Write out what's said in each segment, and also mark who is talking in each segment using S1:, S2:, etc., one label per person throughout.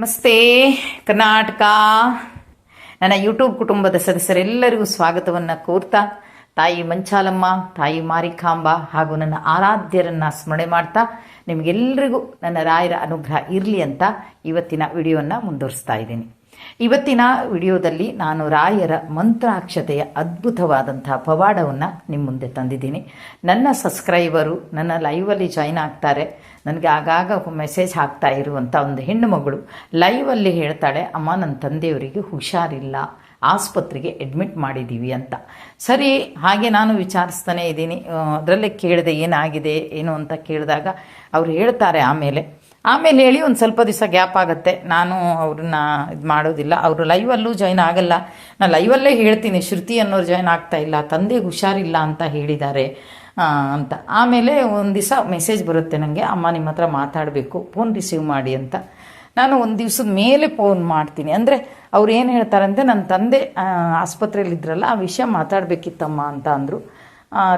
S1: ನಮಸ್ತೆ, ಕರ್ನಾಟಕ. ನನ್ನ ಯೂಟ್ಯೂಬ್ ಕುಟುಂಬದ ಸದಸ್ಯರೆಲ್ಲರಿಗೂ ಸ್ವಾಗತವನ್ನು ಕೋರ್ತಾ, ತಾಯಿ ಮಂಚಾಲಮ್ಮ, ತಾಯಿ ಮಾರಿಕಾಂಬ ಹಾಗೂ ನನ್ನ ಆರಾಧ್ಯರನ್ನು ಸ್ಮರಣೆ ಮಾಡ್ತಾ ನಿಮಗೆಲ್ಲರಿಗೂ ನನ್ನ ರಾಯರ ಅನುಗ್ರಹ ಇರಲಿ ಅಂತ ಇವತ್ತಿನ ವಿಡಿಯೋವನ್ನು ಮುಂದುವರಿಸ್ತಾ ಇದ್ದೀನಿ. ಇವತ್ತಿನ ವಿಡಿಯೋದಲ್ಲಿ ನಾನು ರಾಯರ ಮಂತ್ರಾಕ್ಷತೆಯ ಅದ್ಭುತವಾದಂತಹ ಪವಾಡವನ್ನು ನಿಮ್ಮ ಮುಂದೆ ತಂದಿದ್ದೀನಿ. ನನ್ನ ಸಬ್ಸ್ಕ್ರೈಬರು ನನ್ನ ಲೈವಲ್ಲಿ ಜಾಯ್ನ್ ಆಗ್ತಾರೆ. ನನಗೆ ಆಗಾಗ ಮೆಸೇಜ್ ಹಾಕ್ತಾ ಇರುವಂಥ ಒಂದು ಹೆಣ್ಣು ಮಗಳು ಲೈವಲ್ಲಿ ಹೇಳ್ತಾಳೆ, ಅಮ್ಮ ನನ್ನ ತಂದೆಯವರಿಗೆ ಹುಷಾರಿಲ್ಲ, ಆಸ್ಪತ್ರೆಗೆ ಅಡ್ಮಿಟ್ ಮಾಡಿದ್ದೀವಿ ಅಂತ. ಸರಿ, ಹಾಗೆ ನಾನು ವಿಚಾರಿಸ್ತಾನೆ ಇದ್ದೀನಿ. ಅದರಲ್ಲೇ ಕೇಳಿದೆ, ಏನಾಗಿದೆ, ಏನು ಅಂತ ಕೇಳಿದಾಗ ಅವ್ರು ಹೇಳ್ತಾರೆ ಆಮೇಲೆ. ಆಮೇಲೆ ಹೇಳಿ ಒಂದು ಸ್ವಲ್ಪ ದಿವಸ ಗ್ಯಾಪ್ ಆಗುತ್ತೆ. ನಾನು ಅವ್ರನ್ನ ಇದು ಮಾಡೋದಿಲ್ಲ. ಅವರು ಲೈವಲ್ಲೂ ಜಾಯ್ನ್ ಆಗಲ್ಲ. ನಾನು ಲೈವಲ್ಲೇ ಹೇಳ್ತೀನಿ, ಶ್ರುತಿ ಅನ್ನೋರು ಜಾಯ್ನ್ ಆಗ್ತಾ ಇಲ್ಲ, ತಂದೆಗೆ ಹುಷಾರಿಲ್ಲ ಅಂತ ಹೇಳಿದ್ದಾರೆ. ಅಂತ. ಆಮೇಲೆ ಒಂದು ದಿವಸ ಮೆಸೇಜ್ ಬರುತ್ತೆ ನನಗೆ ಅಮ್ಮ ನಿಮ್ಮ ಹತ್ರ ಮಾತಾಡಬೇಕು ಫೋನ್ ರಿಸೀವ್ ಮಾಡಿ ಅಂತ. ನಾನು ಒಂದು ದಿವಸದ ಮೇಲೆ ಫೋನ್ ಮಾಡ್ತೀನಿ. ಅಂದರೆ ಅವ್ರು ಏನು ಹೇಳ್ತಾರಂತೆ ನನ್ನ ತಂದೆ ಆಸ್ಪತ್ರೆಯಲ್ಲಿದ್ದರಲ್ಲ ಆ ವಿಷಯ ಮಾತಾಡಬೇಕಿತ್ತಮ್ಮ ಅಂತ ಅಂದರು.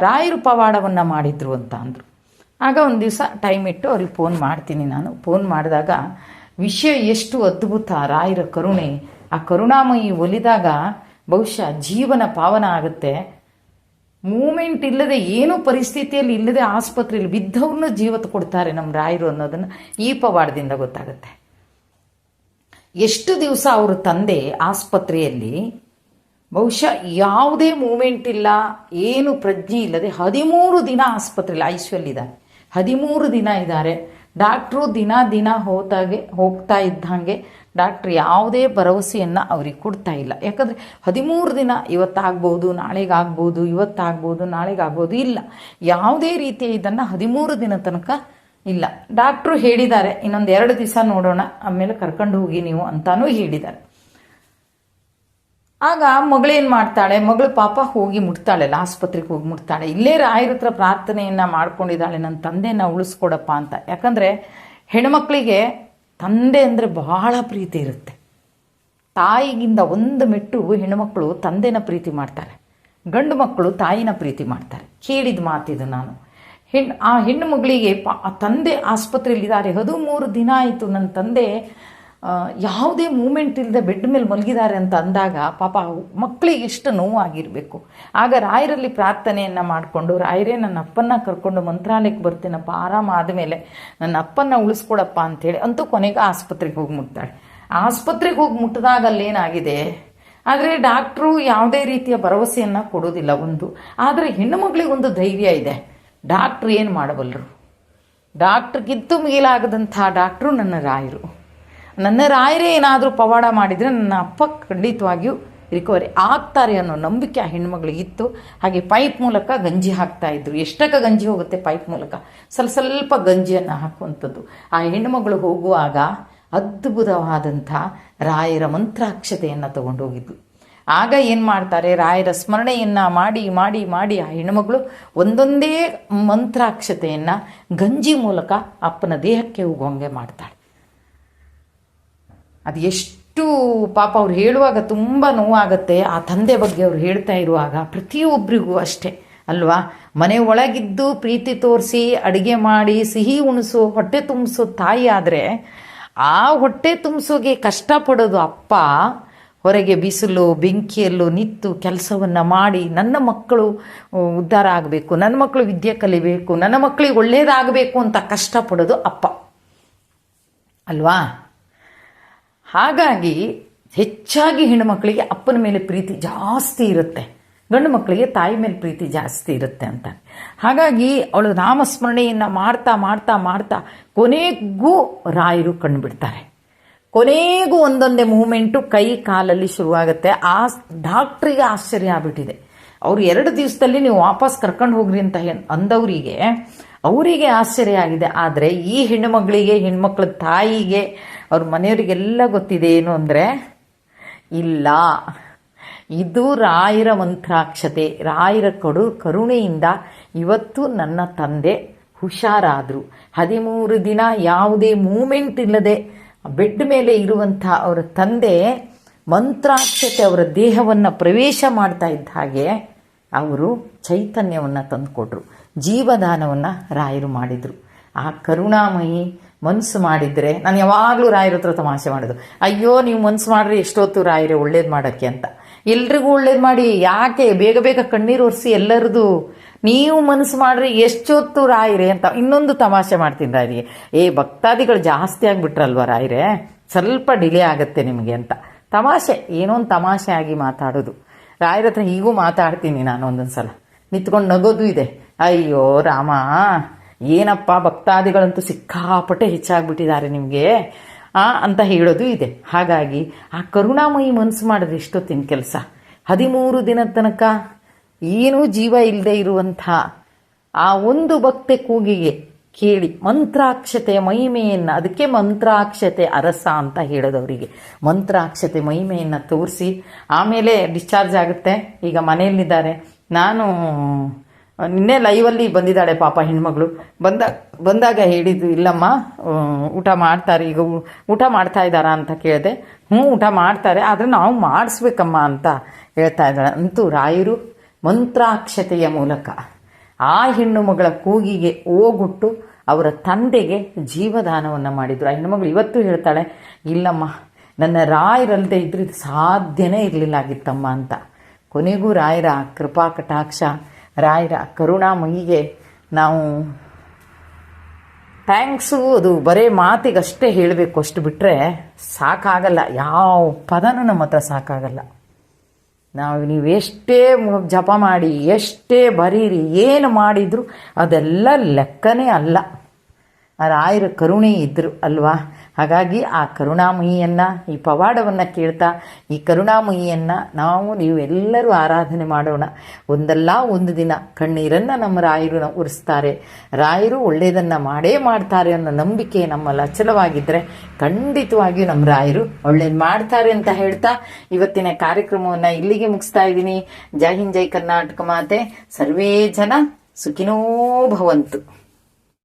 S1: ರಾಯರು ಪವಾಡವನ್ನು ಮಾಡಿದ್ರು ಅಂತ ಅಂದರು. ಆಗ ಒಂದು ದಿವಸ ಟೈಮ್ ಇಟ್ಟು ಅವ್ರಿಗೆ ಫೋನ್ ಮಾಡ್ತೀನಿ ನಾನು. ಫೋನ್ ಮಾಡಿದಾಗ, ವಿಷಯ ಎಷ್ಟು ಅದ್ಭುತ, ರಾಯರ ಕರುಣೆ. ಆ ಕರುಣಾಮಯಿ ಒಲಿದಾಗ ಬಹುಶಃ ಜೀವನ ಪಾವನ ಆಗುತ್ತೆ. ಮೂಮೆಂಟ್ ಇಲ್ಲದೆ ಏನೂ ಪರಿಸ್ಥಿತಿಯಲ್ಲಿ ಇಲ್ಲದೆ ಆಸ್ಪತ್ರೆಯಲ್ಲಿ ಬಿದ್ದವ್ರನ್ನ ಜೀವತ್ ಕೊಡ್ತಾರೆ ನಮ್ಮ ರಾಯರು ಅನ್ನೋದನ್ನು ಈ ಪವಾಡದಿಂದ ಗೊತ್ತಾಗುತ್ತೆ. ಎಷ್ಟು ದಿವಸ ಅವ್ರ ತಂದೆ ಆಸ್ಪತ್ರೆಯಲ್ಲಿ ಬಹುಶಃ ಯಾವುದೇ ಮೂಮೆಂಟ್ ಇಲ್ಲ, ಏನು ಪ್ರಜ್ಞೆ ಇಲ್ಲದೆ ಹದಿಮೂರು ದಿನ ಆಸ್ಪತ್ರೆಯಲ್ಲಿ ಐಶ್ವರ್ಯಲ್ಲಿದ್ದಾರೆ ಹದಿಮೂರು ದಿನ ಇದ್ದಾರೆ. ಡಾಕ್ಟ್ರು ದಿನ ದಿನ ಹೋತಾಗೆ, ಹೋಗ್ತಾ ಇದ್ದಂಗೆ ಡಾಕ್ಟ್ರ್ ಯಾವುದೇ ಭರವಸೆಯನ್ನು ಅವ್ರಿಗೆ ಕೊಡ್ತಾ ಇಲ್ಲ. ಯಾಕಂದರೆ ಹದಿಮೂರು ದಿನ ಇವತ್ತಾಗ್ಬೋದು, ನಾಳೆಗಾಗ್ಬೋದು ಇವತ್ತಾಗ್ಬೋದು, ನಾಳೆಗಾಗ್ಬೋದು ಇಲ್ಲ. ಯಾವುದೇ ರೀತಿಯ ಇದನ್ನು ಹದಿಮೂರು ದಿನ ತನಕ ಇಲ್ಲ. ಡಾಕ್ಟ್ರು ಹೇಳಿದ್ದಾರೆ, ಇನ್ನೊಂದು ಎರಡು ದಿವಸ ನೋಡೋಣ, ಆಮೇಲೆ ಕರ್ಕೊಂಡು ಹೋಗಿ ನೀವು ಅಂತಾನೂ ಹೇಳಿದ್ದಾರೆ. ಆಗ ಮಗಳೇನು ಮಾಡ್ತಾಳೆ? ಮಗಳು ಪಾಪ ಹೋಗಿ ಮುಟ್ತಾಳೆಲ್ಲ ಆಸ್ಪತ್ರೆಗೆ ಹೋಗಿ ಮುಟ್ತಾಳೆ. ಇಲ್ಲೇ ರಾಯರ ಹತ್ರ ಪ್ರಾರ್ಥನೆಯನ್ನು ಮಾಡ್ಕೊಂಡಿದ್ದಾಳೆ ನನ್ನ ತಂದೆನ ಉಳಿಸ್ಕೊಡಪ್ಪ ಅಂತ. ಯಾಕಂದರೆ ಹೆಣ್ಮಕ್ಳಿಗೆ ತಂದೆ ಅಂದರೆ ಬಹಳ ಪ್ರೀತಿ ಇರುತ್ತೆ. ತಾಯಿಗಿಂತ ಒಂದು ಮೆಟ್ಟು ಹೆಣ್ಮಕ್ಳು ತಂದೆನ ಪ್ರೀತಿ ಮಾಡ್ತಾರೆ. ಗಂಡು ಮಕ್ಕಳು ತಾಯಿನ ಪ್ರೀತಿ ಮಾಡ್ತಾರೆ. ಕೇಳಿದ ಮಾತಿದು ನಾನು. ಹೆಣ್ಣು ಆ ಹೆಣ್ಣು ಮಗಳಿಗೆ ಪ ತಂದೆ ಆಸ್ಪತ್ರೆಯಲ್ಲಿದ್ದಾರೆ. ಹದಿಮೂರು ದಿನ ಆಯಿತು ನನ್ನ ತಂದೆ ಯಾವುದೇ ಮೂಮೆಂಟ್ ಇಲ್ಲದೆ ಬೆಡ್ ಮೇಲೆ ಮಲಗಿದ್ದಾರೆ ಅಂತ ಅಂದಾಗ ಪಾಪ ಮಕ್ಕಳಿಗೆ ಎಷ್ಟು ನೋವಾಗಿರಬೇಕು. ಆಗ ರಾಯರಲ್ಲಿ ಪ್ರಾರ್ಥನೆಯನ್ನು ಮಾಡಿಕೊಂಡು, ರಾಯರೇ, ನನ್ನ ಅಪ್ಪನ್ನ ಕರ್ಕೊಂಡು ಮಂತ್ರಾಲಯಕ್ಕೆ ಬರ್ತೀನಪ್ಪ, ಆರಾಮ ಆದಮೇಲೆ ನನ್ನ ಅಪ್ಪನ ಉಳಿಸ್ಕೊಡಪ್ಪ ಅಂಥೇಳಿ ಅಂತೂ ಕೊನೆಗೆ ಆಸ್ಪತ್ರೆಗೆ ಹೋಗಿ ಮುಟ್ತಾಳೆ. ಆಸ್ಪತ್ರೆಗೆ ಹೋಗಿ ಮುಟ್ಟಿದಾಗ ಅಲ್ಲೇನಾಗಿದೆ? ಆದರೆ ಡಾಕ್ಟ್ರು ಯಾವುದೇ ರೀತಿಯ ಭರವಸೆಯನ್ನು ಕೊಡೋದಿಲ್ಲ ಒಂದು. ಆದರೆ ಹೆಣ್ಣು ಮಗಳಿಗೆ ಒಂದು ಧೈರ್ಯ ಇದೆ. ಡಾಕ್ಟ್ರು ಏನು ಮಾಡಬಲ್ಲರು? ಡಾಕ್ಟ್ರಿಗಿಂತೂ ಮಿಗಿಲಾಗದಂಥ ಡಾಕ್ಟ್ರು ನನ್ನ ರಾಯರು. ನನ್ನ ರಾಯರೇ ಏನಾದರೂ ಪವಾಡ ಮಾಡಿದರೆ ನನ್ನ ಅಪ್ಪ ಖಂಡಿತವಾಗಿಯೂ ರಿಕವರಿ ಆಗ್ತಾರೆ ಅನ್ನೋ ನಂಬಿಕೆ ಆ ಹೆಣ್ಮಗಳಿಗಿತ್ತು ಹಾಗೆ ಪೈಪ್ ಮೂಲಕ ಗಂಜಿ ಹಾಕ್ತಾ ಇದ್ರು. ಎಷ್ಟಕ್ಕೆ ಗಂಜಿ ಹೋಗುತ್ತೆ ಪೈಪ್ ಮೂಲಕ? ಸ್ವಲ್ಪ ಸ್ವಲ್ಪ ಗಂಜಿಯನ್ನು ಹಾಕುವಂಥದ್ದು. ಆ ಹೆಣ್ಮಗಳು ಹೋಗುವಾಗ ಅದ್ಭುತವಾದಂಥ ರಾಯರ ಮಂತ್ರಾಕ್ಷತೆಯನ್ನು ತಗೊಂಡು ಹೋಗಿದ್ಲು ಆಗ ಏನು ಮಾಡ್ತಾರೆ? ರಾಯರ ಸ್ಮರಣೆಯನ್ನು ಮಾಡಿ ಮಾಡಿ ಮಾಡಿ ಆ ಹೆಣ್ಮಗಳು ಒಂದೊಂದೇ ಮಂತ್ರಾಕ್ಷತೆಯನ್ನು ಗಂಜಿ ಮೂಲಕ ಅಪ್ಪನ ದೇಹಕ್ಕೆ ಹೋಗುವಂಗೆ ಮಾಡ್ತಾಳೆ. ಅದು ಎಷ್ಟು ಪಾಪ ಅವ್ರು ಹೇಳುವಾಗ ತುಂಬ ನೋವಾಗತ್ತೆ. ಆ ತಂದೆ ಬಗ್ಗೆ ಅವ್ರು ಹೇಳ್ತಾ ಇರುವಾಗ ಪ್ರತಿಯೊಬ್ಬರಿಗೂ ಅಷ್ಟೇ, ಅಲ್ವಾ? ಮನೆ ಒಳಗಿದ್ದು ಪ್ರೀತಿ ತೋರಿಸಿ, ಅಡುಗೆ ಮಾಡಿ, ಸಿಹಿ ಉಣಿಸು, ಹೊಟ್ಟೆ ತುಂಬಿಸೋ ತಾಯಿ ಆದರೆ ಆ ಹೊಟ್ಟೆ ತುಂಬಿಸೋಗೆ ಕಷ್ಟಪಡೋದು ಅಪ್ಪ ಹೊರಗೆ ಬಿಸಿಲು, ಬೆಂಕಿಯಲ್ಲೂ ನಿಂತು ಕೆಲಸವನ್ನು ಮಾಡಿ ನನ್ನ ಮಕ್ಕಳು ಉದ್ಧಾರ ಆಗಬೇಕು, ನನ್ನ ಮಕ್ಕಳು ವಿದ್ಯೆ ಕಲಿಬೇಕು, ನನ್ನ ಮಕ್ಕಳಿಗೆ ಒಳ್ಳೆಯದಾಗಬೇಕು ಅಂತ ಕಷ್ಟಪಡೋದು ಅಪ್ಪ. ಅಲ್ವಾ? ಹಾಗಾಗಿ ಹೆಚ್ಚಾಗಿ ಹೆಣ್ಣುಮಕ್ಕಳಿಗೆ ಅಪ್ಪನ ಮೇಲೆ ಪ್ರೀತಿ ಜಾಸ್ತಿ ಇರುತ್ತೆ. ಗಂಡು ಮಕ್ಕಳಿಗೆ ತಾಯಿ ಮೇಲೆ ಪ್ರೀತಿ ಜಾಸ್ತಿ ಇರುತ್ತೆ ಅಂತ. ಹಾಗಾಗಿ ಅವಳು ನಾಮಸ್ಮರಣೆಯನ್ನು ಮಾಡ್ತಾ ಮಾಡ್ತಾ ಮಾಡ್ತಾ ಕೊನೆಗೂ ರಾಯರು ಕಂಡುಬಿಡ್ತಾರೆ. ಕೊನೆಗೂ ಒಂದೊಂದೇ ಮೂಮೆಂಟು ಕೈ ಕಾಲಲ್ಲಿ ಶುರುವಾಗುತ್ತೆ. ಆ ಡಾಕ್ಟ್ರಿಗೆ ಆಶ್ಚರ್ಯ ಆಗ್ಬಿಟ್ಟಿದೆ. ಅವ್ರು ಎರಡು ದಿವಸದಲ್ಲಿ ನೀವು ವಾಪಸ್ ಕರ್ಕೊಂಡು ಹೋಗ್ರಿ ಅಂತ ಅಂದವರಿಗೆ ಅವರಿಗೆ ಆಶ್ಚರ್ಯ ಆಗಿದೆ. ಆದರೆ ಈ ಹೆಣ್ಣುಮಗಳಿಗೆ, ಹೆಣ್ಮಕ್ಳ ತಾಯಿಗೆ ಅವ್ರ ಮನೆಯವರಿಗೆಲ್ಲ ಗೊತ್ತಿದೆ ಏನು ಅಂದರೆ, ಇಲ್ಲ, ಇದು ರಾಯರ ಮಂತ್ರಾಕ್ಷತೆ, ರಾಯರ ಕಡು ಕರುಣೆಯಿಂದ ಇವತ್ತು ನನ್ನ ತಂದೆ ಹುಷಾರಾದರು. ಹದಿಮೂರು ದಿನ ಯಾವುದೇ ಮೂಮೆಂಟ್ ಇಲ್ಲದೆ ಬೆಡ್ ಮೇಲೆ ಇರುವಂಥ ಅವರ ತಂದೆ ಮಂತ್ರಾಕ್ಷತೆ ಅವರ ದೇಹವನ್ನು ಪ್ರವೇಶ ಮಾಡ್ತಾ ಇದ್ದ ಹಾಗೆ ಅವರು ಚೈತನ್ಯವನ್ನು ತಂದುಕೊಟ್ರು. ಜೀವದಾನವನ್ನು ರಾಯರು ಮಾಡಿದರು. ಆ ಕರುಣಾಮಯಿ ಮನ್ಸು ಮಾಡಿದ್ರೆ, ನಾನು ಯಾವಾಗಲೂ ರಾಯರ ಹತ್ರ ತಮಾಷೆ ಮಾಡೋದು. ಅಯ್ಯೋ, ನೀವು ಮನ್ಸು ಮಾಡ್ರಿ, ಎಷ್ಟೊತ್ತು ರಾಯರೇ ಒಳ್ಳೇದು ಮಾಡೋಕ್ಕೆ ಅಂತ. ಎಲ್ರಿಗೂ ಒಳ್ಳೇದು ಮಾಡಿ, ಯಾಕೆ ಬೇಗ ಬೇಗ ಕಣ್ಣೀರು ಒರೆಸಿ ಎಲ್ಲರದು, ನೀವು ಮನಸ್ಸು ಮಾಡ್ರಿ, ಎಷ್ಟೊತ್ತು ರಾಯರೇ ಅಂತ ಇನ್ನೊಂದು ತಮಾಷೆ ಮಾಡ್ತೀನಿ ರಾಯರಿಗೆ. ಏ, ಭಕ್ತಾದಿಗಳು ಜಾಸ್ತಿ ಆಗಿಬಿಟ್ರಲ್ವ ರಾಯರೇ? ಸ್ವಲ್ಪ ಡಿಲೇ ಆಗುತ್ತೆ ನಿಮಗೆ ಅಂತ. ತಮಾಷೆ, ಏನೋ ಒಂದು ತಮಾಷೆ ಆಗಿ ಮಾತಾಡೋದು. ರಾಯರ ಹತ್ರ ಹೀಗೂ ಮಾತಾಡ್ತೀನಿ ನಾನು ಒಂದೊಂದು ಸಲ ನಿಂತ್ಕೊಂಡು ನಗೋದು ಇದೆ. ಅಯ್ಯೋ, ರಾಮ. ಏನಪ್ಪ ಭಕ್ತಾದಿಗಳಂತೂ ಸಿಕ್ಕಾಪಟ್ಟೆ ಹೆಚ್ಚಾಗ್ಬಿಟ್ಟಿದ್ದಾರೆ ನಿಮಗೆ ಅಂತ ಹೇಳೋದು ಇದೆ. ಹಾಗಾಗಿ ಆ ಕರುಣಾಮಯಿ ಮನಸ್ಸು ಮಾಡಿದ್ರೆ ಎಷ್ಟೊತ್ತಿನ ಕೆಲಸ. ಹದಿಮೂರು ದಿನದ ತನಕ ಏನೂ ಜೀವ ಇಲ್ಲದೆ ಇರುವಂಥ ಆ ಒಂದು ಭಕ್ತೆ ಕೂಗಿಗೆ ಕೇಳಿ ಮಂತ್ರಾಕ್ಷತೆಯ ಮಹಿಮೆಯನ್ನು, ಅದಕ್ಕೆ ಮಂತ್ರಾಕ್ಷತೆ ಅರಸ ಅಂತ ಹೇಳೋದವರಿಗೆ. ಮಂತ್ರಾಕ್ಷತೆ ಮಹಿಮೆಯನ್ನು ತೋರಿಸಿ ಆಮೇಲೆ ಡಿಸ್ಚಾರ್ಜ್ ಆಗುತ್ತೆ. ಈಗ ಮನೆಯಲ್ಲಿದ್ದಾರೆ. ನಾನು ನಿನ್ನೆ ಲೈವಲ್ಲಿ ಬಂದಿದ್ದಾಳೆ ಪಾಪ ಹೆಣ್ಮಗಳು. ಬಂದ, ಬಂದಾಗ ಹೇಳಿದ್ದು, ಇಲ್ಲಮ್ಮ ಊಟ ಮಾಡ್ತಾರೆ, ಈಗ ಊಟ ಮಾಡ್ತಾ ಇದ್ದಾರಾ ಅಂತ ಕೇಳಿದೆ. ಹ್ಞೂ, ಊಟ ಮಾಡ್ತಾರೆ, ಆದರೆ ನಾವು ಮಾಡಿಸ್ಬೇಕಮ್ಮ ಅಂತ ಹೇಳ್ತಾ ಇದ್ದಾಳೆ. ಅಂತೂ ರಾಯರು ಮಂತ್ರಾಕ್ಷತೆಯ ಮೂಲಕ ಆ ಹೆಣ್ಣು ಮಗಳ ಕೂಗಿಗೆ ಓಗುಟ್ಟು ಅವರ ತಂದೆಗೆ ಜೀವದಾನವನ್ನು ಮಾಡಿದರು. ಆ ಹೆಣ್ಣುಮಗಳು ಇವತ್ತು ಹೇಳ್ತಾಳೆ, ಇಲ್ಲಮ್ಮ, ನನ್ನ ರಾಯರಲ್ಲದೆ ಇದ್ರೆ ಸಾಧ್ಯನೇ ಇರಲಿಲ್ಲ ಆಗಿತ್ತಮ್ಮ ಅಂತ. ಕೊನೆಗೂ ರಾಯರ ಕೃಪಾ ಕಟಾಕ್ಷ ರಾಯರ ಕರುಣಾಮಯಿಗೆ ನಾವು ಥ್ಯಾಂಕ್ಸು ಅದು ಬರೇ ಮಾತಿಗಷ್ಟೇ ಹೇಳಬೇಕು. ಅಷ್ಟು ಬಿಟ್ಟರೆ ಸಾಕಾಗಲ್ಲ. ಯಾವ ಪದನೂ ನಮ್ಮ ಹತ್ರ ಸಾಕಾಗಲ್ಲ. ನಾವು ನೀವು ಎಷ್ಟೇ ಜಪ ಮಾಡಿ, ಎಷ್ಟೇ ಬರೀರಿ, ಏನು ಮಾಡಿದ್ರು ಅದೆಲ್ಲ ಲೆಕ್ಕನೇ ಅಲ್ಲ. ಆ ರಾಯರ ಕರುಣೆ ಇದ್ದರು ಅಲ್ವಾ? ಹಾಗಾಗಿ ಆ ಕರುಣಾಮಯಿಯನ್ನು, ಈ ಪವಾಡವನ್ನು ಕೇಳ್ತಾ, ಈ ಕರುಣಾಮಯಿಯನ್ನು ನಾವು, ನೀವು ಎಲ್ಲರೂ ಆರಾಧನೆ ಮಾಡೋಣ. ಒಂದಲ್ಲ ಒಂದು ದಿನ ಕಣ್ಣೀರನ್ನು ನಮ್ಮ ರಾಯರು ಉರಿಸ್ತಾರೆ. ರಾಯರು ಒಳ್ಳೆಯದನ್ನು ಮಾಡೇ ಮಾಡ್ತಾರೆ ಅನ್ನೋ ನಂಬಿಕೆ ನಮ್ಮಲ್ಲಿ ಅಚಲವಾಗಿದ್ದರೆ ಖಂಡಿತವಾಗಿಯೂ ನಮ್ಮ ರಾಯರು ಒಳ್ಳೇದು ಮಾಡ್ತಾರೆ ಅಂತ ಹೇಳ್ತಾ ಇವತ್ತಿನ ಕಾರ್ಯಕ್ರಮವನ್ನು ಇಲ್ಲಿಗೆ ಮುಗಿಸ್ತಾ ಇದ್ದೀನಿ. ಜೈ ಹಿಂದ್, ಜೈ ಕರ್ನಾಟಕ ಮಾತೆ. ಸರ್ವೇ ಜನ ಸುಖಿನೋ ಭವಂತು.